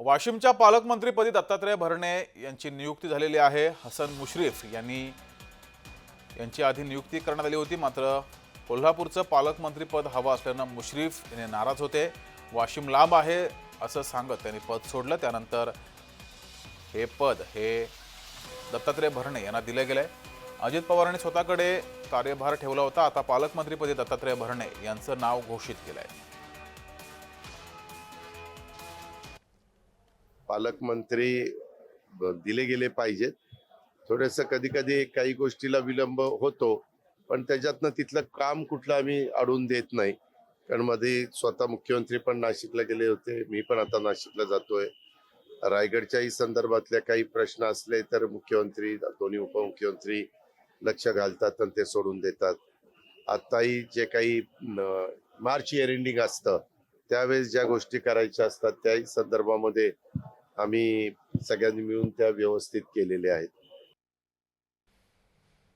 वाशिमच्या पालकमंत्रीपदी दत्तात्रय भरणे यांची नियुक्ती झालेली आहे. हसन मुश्रीफ यांनी यांची आधी नियुक्ती करण्यात आली होती. मात्र कोल्हापूरचं पालकमंत्रीपद हवं असल्यानं मुश्रीफ यांनी नाराज होते. वाशिम लांब आहे असं सांगत त्यांनी पद सोडलं. त्यानंतर हे पद हे दत्तात्रय भरणे यांना दिलं गेलं. आहे अजित पवारांनी स्वतःकडे कार्यभार ठेवला होता. आता पालकमंत्रीपदी दत्तात्रय भरणे यांचं नाव घोषित केलं आहे पालकमंत्री दिले गेले पाहिजेत. थोडस कधी कधी काही गोष्टीला विलंब होतो पण त्याच्यातनं तिथलं काम कुठलं आम्ही अडून देत नाही. कारण मध्ये स्वतः मुख्यमंत्री पण नाशिकला गेले होते मी पण आता नाशिकला जातोय. रायगडच्याही संदर्भातल्या काही प्रश्न असले तर मुख्यमंत्री दोन्ही उपमुख्यमंत्री लक्ष घालतात आणि ते सोडून देतात. आताही जे काही मार्च इयर एंडिंग असतं त्यावेळेस ज्या गोष्टी करायच्या असतात त्याही संदर्भामध्ये आम्ही सगळ्यांनी मिळून त्या व्यवस्थित केलेल्या आहेत.